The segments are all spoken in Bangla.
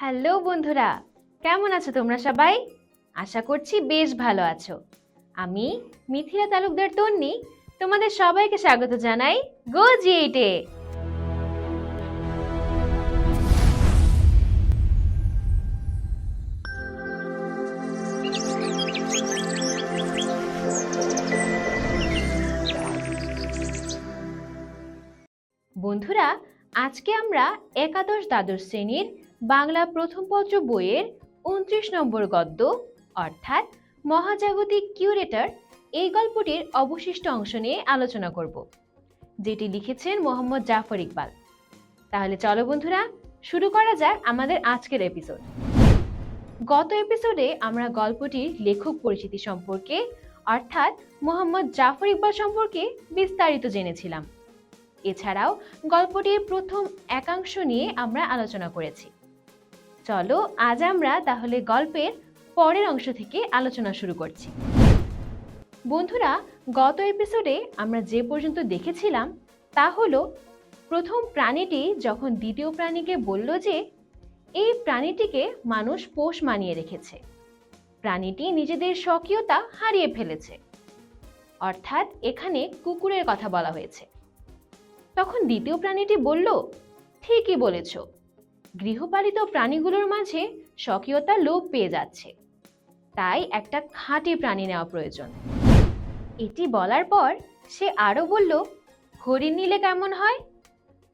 হ্যালো বন্ধুরা, কেমন আছো তোমরা সবাই? আশা করছি বেশ ভালো আছো। আমি মিথিলা তালুকদার তন্নি, তোমাদের সবাইকে স্বাগত জানাই গো জি এইটে বন্ধুরা, আজকে আমরা একাদশ দ্বাদশ শ্রেণির বাংলা প্রথম পত্র বইয়ের উনত্রিশ নম্বর গদ্য, অর্থাৎ মহাজাগতিক কিউরেটর, এই গল্পটির অবশিষ্ট অংশ নিয়ে আলোচনা করব, যেটি লিখেছেন মোহাম্মদ জাফর ইকবাল। তাহলে চলো বন্ধুরা, শুরু করা যাক আমাদের আজকের এপিসোড গত এপিসোডে আমরা গল্পটির লেখক পরিচিতি সম্পর্কে, অর্থাৎ মোহাম্মদ জাফর ইকবাল সম্পর্কে বিস্তারিত জেনেছিলাম। এছাড়াও গল্পটির প্রথম একাংশ নিয়ে আমরা আলোচনা করেছি। চলো, আজ আমরা তাহলে গল্পের পরের অংশ থেকে আলোচনা শুরু করছি। বন্ধুরা, গত এপিসোডে আমরা যে পর্যন্ত দেখেছিলাম, তা হলো প্রথম প্রাণীটি যখন দ্বিতীয় প্রাণীকে বলল যে, এই প্রাণীটিকে মানুষ পোষ মানিয়ে রেখেছে। প্রাণীটি নিজেদের স্বকীয়তা হারিয়ে ফেলেছে। অর্থাৎ এখানে কুকুরের কথা বলা হয়েছে। তখন দ্বিতীয় প্রাণীটি বলল, ঠিকই বলেছ। গৃহপালিত প্রাণীগুলোর মাঝে স্বকীয়তা লোপ পেয়ে যাচ্ছে। তাই একটা খাঁটি প্রাণী নেওয়া প্রয়োজন। এটি বলার পর সে আরও বলল হরিণ নিলে কেমন হয়?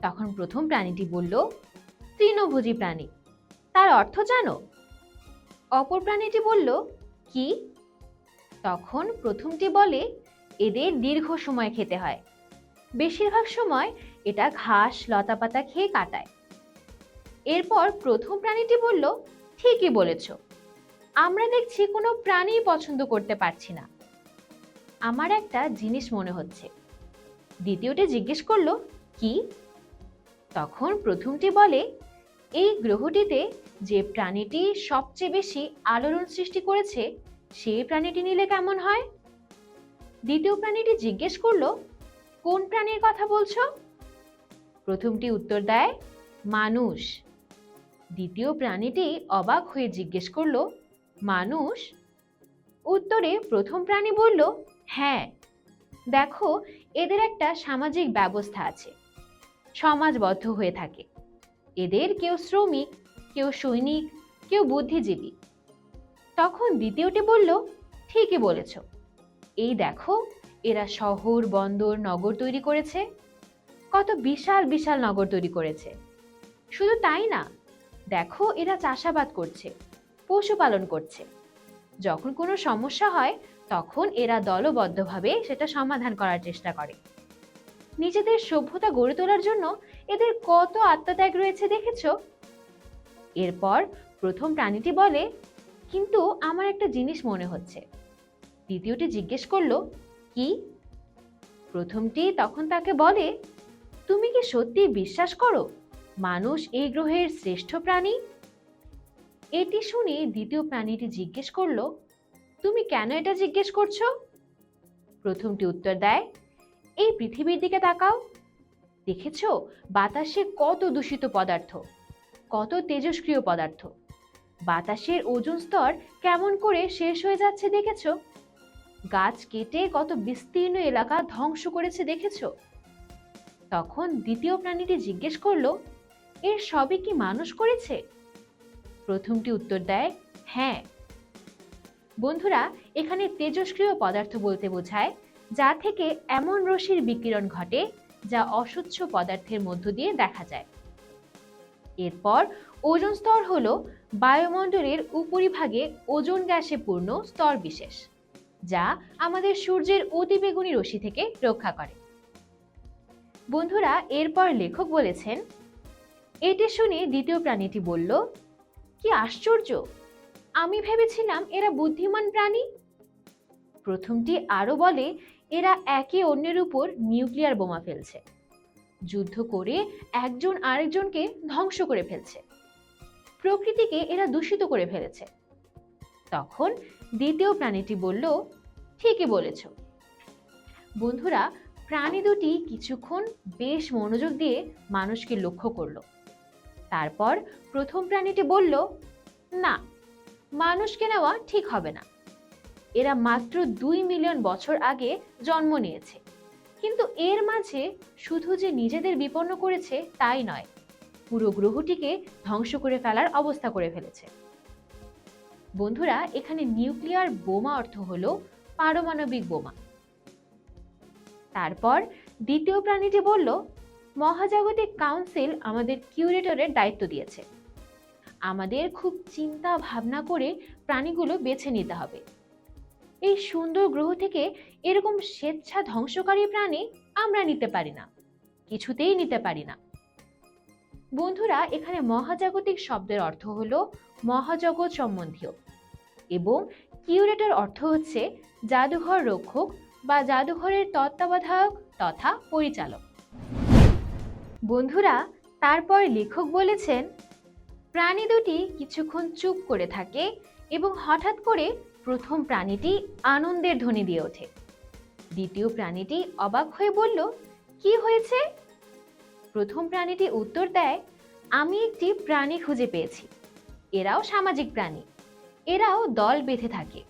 তখন প্রথম প্রাণীটি বলল, তৃণভোজী প্রাণী। তার অর্থ জানো? অপর প্রাণীটি বলল, কি? তখন প্রথমটি বলে, এদের দীর্ঘ সময় খেতে হয়। বেশিরভাগ সময় এটা ঘাস, লতাপাতা খেয়ে কাটায়। এরপর প্রথম প্রাণীটি বলল, ঠিকই বলেছ। আমরা দেখছি কোনো প্রাণী পছন্দ করতে পারছি না। আমার একটা জিনিস মনে হচ্ছে। দ্বিতীয়টি জিজ্ঞেস করল, কি? তখন প্রথমটি বলে, এই গ্রহটিতে যে প্রাণীটি সবচেয়ে বেশি আলোড়ন সৃষ্টি করেছে, সেই প্রাণীটি নিলে কেমন হয়? দ্বিতীয় প্রাণীটি জিজ্ঞেস করল, কোন প্রাণীর কথা বলছো? প্রথমটি উত্তর দেয়, মানুষ। দ্বিতীয় প্রাণীটি অবাক হয়ে জিজ্ঞেস করল, মানুষ? উত্তরে প্রথম প্রাণী বলল হ্যাঁ দেখো, এদের একটা সামাজিক ব্যবস্থা আছে। সমাজবদ্ধ হয়ে থাকে। এদের কেউ শ্রমিক, কেউ সৈনিক, কেউ বুদ্ধিজীবী। তখন দ্বিতীয়টি বলল, ঠিকই বলেছ। এই দেখো, এরা শহর, বন্দর, নগর তৈরি করেছে। কত বিশাল বিশাল নগর তৈরি করেছে। শুধু তাই না দেখো এরা চাষাবাদ করছে, পশুপালন করছে। যখন কোনো সমস্যা হয়, তখন এরা দলবদ্ধভাবে সেটা সমাধান করার চেষ্টা করে। নিজেদের সভ্যতা গড়ে তোলার জন্য এদের কত আত্মত্যাগ রয়েছে দেখেছ? এরপর প্রথম প্রাণীটি বলে, কিন্তু আমার একটা জিনিস মনে হচ্ছে। দ্বিতীয়টি জিজ্ঞেস করল, কি? প্রথমটি তখন তাকে বলে, তুমি কি সত্যি বিশ্বাস করো? মানুষ এই গ্রহের শ্রেষ্ঠ প্রাণী? এটি শুনে দ্বিতীয় প্রাণীটি জিজ্ঞেস করল, তুমি কেন এটা জিজ্ঞেস করছ? প্রথমটি উত্তর দেয়, এই পৃথিবীর দিকে তাকাও। দেখেছ, বাতাসে কত দূষিত পদার্থ, কত তেজস্ক্রিয় পদার্থ। বাতাসের ওজন স্তর কেমন করে শেষ হয়ে যাচ্ছে দেখেছ? গাছ কেটে কত বিস্তীর্ণ এলাকা ধ্বংস করেছে দেখেছ? তখন দ্বিতীয় প্রাণীটি জিজ্ঞেস করল এর সবই কি মানুষ করেছে? প্রথমটি উত্তর দেয় হ্যাঁ। বন্ধুরা, এখানে তেজস্ক্রিয় পদার্থ বলতে বোঝায়, যা থেকে এমন রশ্মির বিকিরণ ঘটে, যা অস্বচ্ছ পদার্থের মধ্য দিয়ে দেখা যায়। এরপর, ওজন স্তর হল বায়ুমণ্ডলের উপরিভাগে ওজন গ্যাসে পূর্ণ স্তর বিশেষ, যা আমাদের সূর্যের অতিবেগুনি রশ্মি থেকে রক্ষা করে। বন্ধুরা, এরপর লেখক বলেছেন এটি শুনে দ্বিতীয় প্রাণীটি বলল, কি আশ্চর্য! আমি ভেবেছিলাম এরা বুদ্ধিমান প্রাণী। প্রথমটি আরও বলে, এরা একে অন্যের উপর নিউক্লিয়ার বোমা ফেলছে। যুদ্ধ করে একজন আরেকজনকে ধ্বংস করে ফেলছে। প্রকৃতিকে এরা দূষিত করে ফেলেছে। তখন দ্বিতীয় প্রাণীটি বলল, ঠিকই বলেছ। বন্ধুরা, প্রাণী দুটি কিছুক্ষণ বেশ মনোযোগ দিয়ে মানুষকে লক্ষ্য করল। তারপর প্রথম প্রাণীটি বলল, না, মানুষকে নেওয়া ঠিক হবে না। এরা মাত্র দুই মিলিয়ন বছর আগে জন্ম নিয়েছে। কিন্তু এর মাঝে শুধু যে নিজেদের বিপন্ন করেছে তাই নয়, পুরো গ্রহটিকে ধ্বংস করে ফেলার অবস্থা করে ফেলেছে। বন্ধুরা, এখানে নিউক্লিয়ার বোমা অর্থ হলো পারমাণবিক বোমা। তারপর দ্বিতীয় প্রাণীটি বলল মহাজাগতিক কাউন্সিল আমাদের কিউরেটরের দায়িত্ব দিয়েছে। আমাদের খুব চিন্তা ভাবনা করে প্রাণীগুলো বেছে নিতে হবে। এই সুন্দর গ্রহ থেকে এরকম স্বেচ্ছা ধ্বংসকারী প্রাণী আমরা নিতে পারি না, কিছুতেই নিতে পারি না। বন্ধুরা, এখানে মহাজাগতিক শব্দের অর্থ হল মহাজগৎ সম্বন্ধীয় এবং কিউরেটর অর্থ হচ্ছে জাদুঘর রক্ষক বা জাদুঘরের তত্ত্বাবধায়ক তথা পরিচালক। বন্ধুরা, তারপর লেখক বলেছেন, প্রাণী দুটি কিছুক্ষণ চুপ করে থাকে এবং হঠাৎ করে প্রথম প্রাণীটি আনন্দের ধ্বনি দিয়ে ওঠে। দ্বিতীয় প্রাণীটি অবাক হয়ে বলল, কি হয়েছে? প্রথম প্রাণীটি উত্তর দেয়, আমি একটি প্রাণী খুঁজে পেয়েছি। এরাও সামাজিক প্রাণী। এরাও দল বেঁধে থাকে।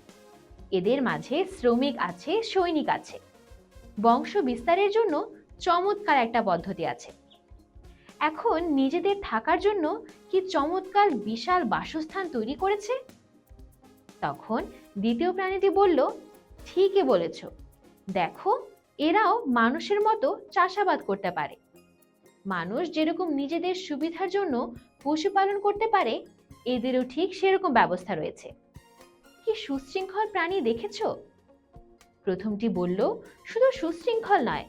এদের মাঝে শ্রমিক আছে, সৈনিক আছে। বংশ বিস্তারের জন্য চমৎকার একটা পদ্ধতি আছে। এখন নিজেদের থাকার জন্য কি চমৎকার বিশাল বাসস্থান তৈরি করেছে? তখন দ্বিতীয় প্রাণীটি বলল, ঠিকই বলেছ। দেখো, এরাও মানুষের মতো চাষাবাদ করতে পারে। মানুষ যেরকম নিজেদের সুবিধার জন্য পশুপালন করতে পারে, এদেরও ঠিক সেরকম ব্যবস্থা রয়েছে। কি সুশৃঙ্খল প্রাণী দেখেছ? প্রথমটি বলল, শুধু সুশৃঙ্খল নয়,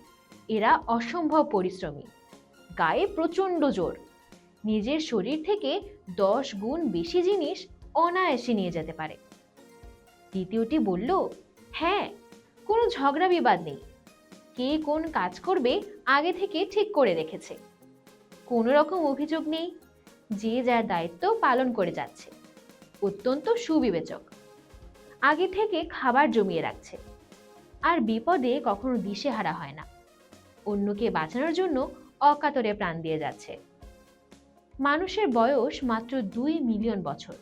এরা অসম্ভব পরিশ্রমী। গায়ে প্রচণ্ড জোর। নিজের শরীর থেকে দশ গুণ বেশি জিনিস অনায়াসে নিয়ে যেতে পারে। দ্বিতীয়টি বলল হ্যাঁ কোনো ঝগড়া বিবাদ নেই। কে কোন কাজ করবে আগে থেকে ঠিক করে রেখেছে। কোনো রকম অভিযোগ নেই। যে যার দায়িত্ব পালন করে যাচ্ছে। অত্যন্ত সুবিবেচক। আগে থেকে খাবার জমিয়ে রাখছে। আর বিপদে কখনো দিশেহারা হয় না। অন্যকে বাঁচানোর জন্য অকাতরে প্রাণ দিয়ে যাচ্ছে। মানুষের বয়স মাত্র দুই মিলিয়ন বছর।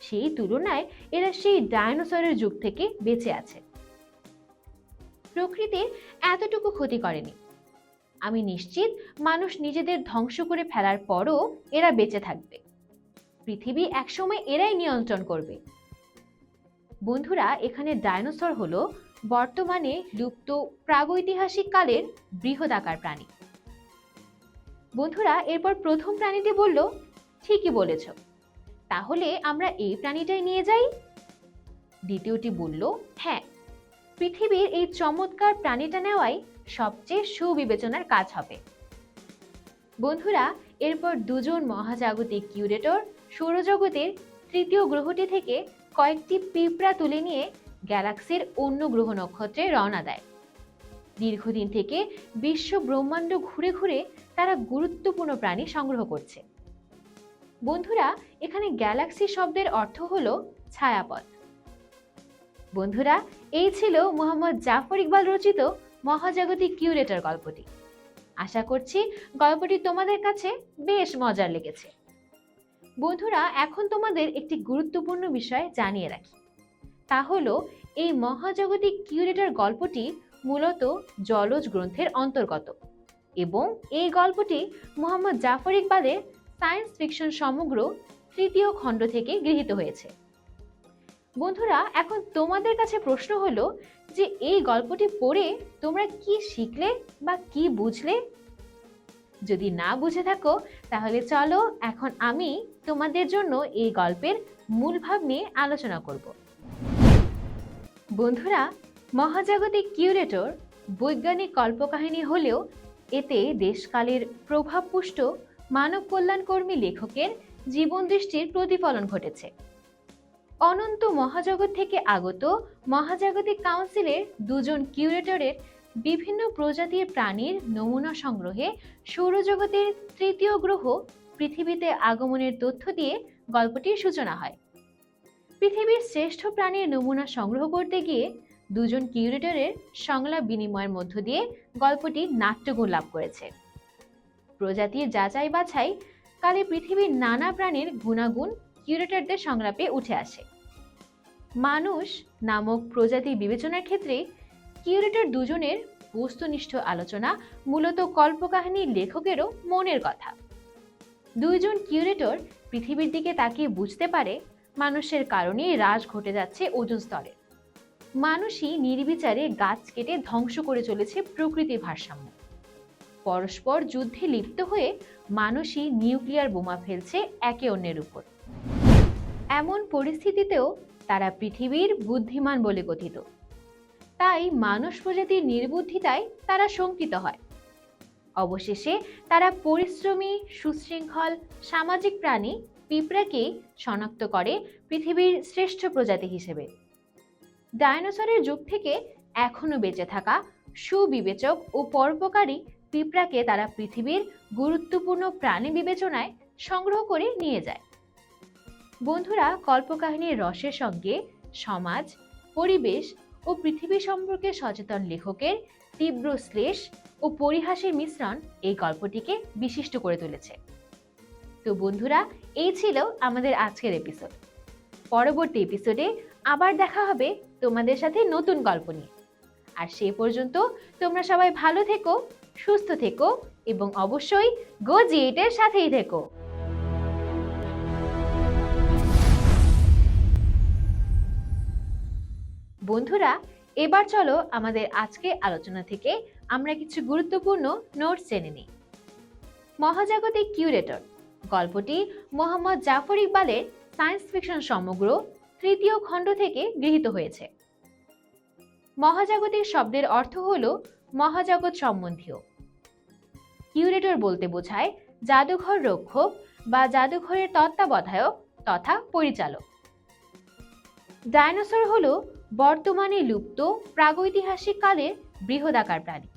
সেই তুলনায় এরা সেই ডায়নোসরের যুগ থেকে বেঁচে আছে। প্রকৃতির এতটুকু ক্ষতি করেনি। আমি নিশ্চিত মানুষ নিজেদের ধ্বংস করে ফেলার পরও এরা বেঁচে থাকবে। পৃথিবী একসময় এরাই নিয়ন্ত্রণ করবে। বন্ধুরা, এখানে ডায়নোসর হলো বর্তমানে লুপ্ত প্রাগৈতিহাসিক কালের বৃহদাকার প্রাণী। বন্ধুরা, এরপর প্রথম প্রাণীটি বলল, ঠিকই বলেছ। তাহলে আমরা এই প্রাণীটাই নিয়ে যাই? দ্বিতীয়টি বলল হ্যাঁ পৃথিবীর এই চমৎকার প্রাণীটা নেওয়াই সবচেয়ে সুবিবেচনার কাজ হবে। বন্ধুরা, এরপর দুজন মহাজাগতিক কিউরেটর সৌরজগতের তৃতীয় গ্রহটি থেকে কয়েকটি পিঁপড়া তুলে নিয়ে গ্যালাক্সির অন্য গ্রহ নক্ষত্রে রওনা দেয়। দীর্ঘদিন থেকে বিশ্ব ব্রহ্মাণ্ড ঘুরে ঘুরে তারা গুরুত্বপূর্ণ প্রাণী সংগ্রহ করছে। বন্ধুরা, এখানে গ্যালাক্সি শব্দের অর্থ হলো ছায়াপথ। বন্ধুরা, এই ছিল মোহাম্মদ জাফর ইকবাল রচিত মহাজাগতিক কিউরেটর গল্পটি। আশা করছি গল্পটি তোমাদের কাছে বেশ মজার লেগেছে। বন্ধুরা, এখন তোমাদের একটি গুরুত্বপূর্ণ বিষয় জানিয়ে রাখি। তা হলো, এই মহাজাগতিক কিউরেটর গল্পটি মূলত জলজ গ্রন্থের অন্তর্গত এবং এই গল্পটি মোহাম্মদ জাফর ইকবালের সায়েন্স ফিকশন সমগ্র তৃতীয় খণ্ড থেকে গৃহীত হয়েছে। বন্ধুরা, এখন তোমাদের কাছে প্রশ্ন হলো যে এই গল্পটি পড়ে তোমরা কি শিখলে বা কি বুঝলে? যদি না বুঝে থাকো, তাহলে চলো এখন আমি তোমাদের জন্য এই গল্পের মূল ভাব নিয়ে আলোচনা করব। বন্ধুরা মহাজাগতিক কিউরেটর বৈজ্ঞানিক কল্পকাহিনী হলেও এতে দেশকালের প্রভাবপুষ্ট মানব কল্যাণকর্মী লেখকের জীবন দৃষ্টির প্রতিফলন ঘটেছে। অনন্ত মহাজগৎ থেকে আগত মহাজাগতিক কাউন্সিলের দুজন কিউরেটরের বিভিন্ন প্রজাতির প্রাণীর নমুনা সংগ্রহে সৌরজগতের তৃতীয় গ্রহ পৃথিবীতে আগমনের তথ্য দিয়ে গল্পটির সূচনা হয়। পৃথিবীর শ্রেষ্ঠ প্রাণীর নমুনা সংগ্রহ করতে গিয়ে দুজন কিউরেটরের সংলাপ বিনিময়ের মধ্য দিয়ে গল্পটি নাট্যগুণ লাভ করেছে। প্রজাতির যাচাই বাছাই কালে পৃথিবীর নানা প্রাণীর গুণাগুণ কিউরেটরদের সংলাপে উঠে আসে। মানুষ নামক প্রজাতি বিবেচনার ক্ষেত্রে কিউরেটর দুজনের বস্তুনিষ্ঠ আলোচনা মূলত কল্পকাহিনীর লেখকেরও মনের কথা। দুইজন কিউরেটর পৃথিবীর দিকে তাকিয়ে বুঝতে পারে মানুষের কারণেই হ্রাস ঘটে যাচ্ছে ওজন স্তরে। মানুষই নির্বিচারে গাছ কেটে ধ্বংস করে চলেছে প্রকৃতির ভারসাম্য। পরস্পর যুদ্ধে লিপ্ত হয়ে মানুষই নিউক্লিয়ার বোমা ফেলছে একে অন্যের উপর। এমন পরিস্থিতিতেও তারা পৃথিবীর বুদ্ধিমান বলে কথিত তাই মানুষ প্রজাতির নির্বুদ্ধিতায় তারা শঙ্কিত হয়। অবশেষে তারা পরিশ্রমী, সুশৃঙ্খল, সামাজিক প্রাণী, পিঁপড়াকে শনাক্ত করে পৃথিবীর শ্রেষ্ঠ প্রজাতি হিসেবে। ডায়নোসরের যুগ থেকে এখনও বেঁচে থাকা সুবিবেচক ও পরোপকারী পিঁপড়াকে তারা পৃথিবীর গুরুত্বপূর্ণ প্রাণী বিবেচনায় সংগ্রহ করে নিয়ে যায়। বন্ধুরা, কল্পকাহিনীর রসের সঙ্গে সমাজ, পরিবেশ ও পৃথিবী সম্পর্কে সচেতন লেখকের তীব্র শ্লেষ ও পরিহাসের মিশ্রণ এই গল্পটিকে বিশিষ্ট করে তুলেছে। তো বন্ধুরা, এই ছিল আমাদের আজকের এপিসোড পরবর্তী এপিসোডে আবার দেখা হবে তোমাদের সাথে নতুন গল্প নিয়ে। আর সে পর্যন্ত তোমরা সবাই ভালো থেকো, সুস্থ থেকো এবং অবশ্যই গো সাথেই থেকো। বন্ধুরা, এবার চলো আমাদের আজকে আলোচনা থেকে আমরা কিছু গুরুত্বপূর্ণ নোটস জেনে নিই। মহাজাগতিক কিউরেটর গল্পটি মোহাম্মদ জাফর ইকবালের সায়েন্স ফিকশন সমগ্র তৃতীয় খণ্ড থেকে গৃহীত হয়েছে। মহাজাগতিক শব্দের অর্থ হল মহাজগৎ সম্বন্ধীয়। কিউরেটর বলতে বোঝায় জাদুঘর রক্ষক বা জাদুঘরের তত্ত্বাবধায়ক তথা পরিচালক। ডায়নোসর হল বর্তমানে লুপ্ত প্রাগৈতিহাসিক কালের বৃহদাকার প্রাণী।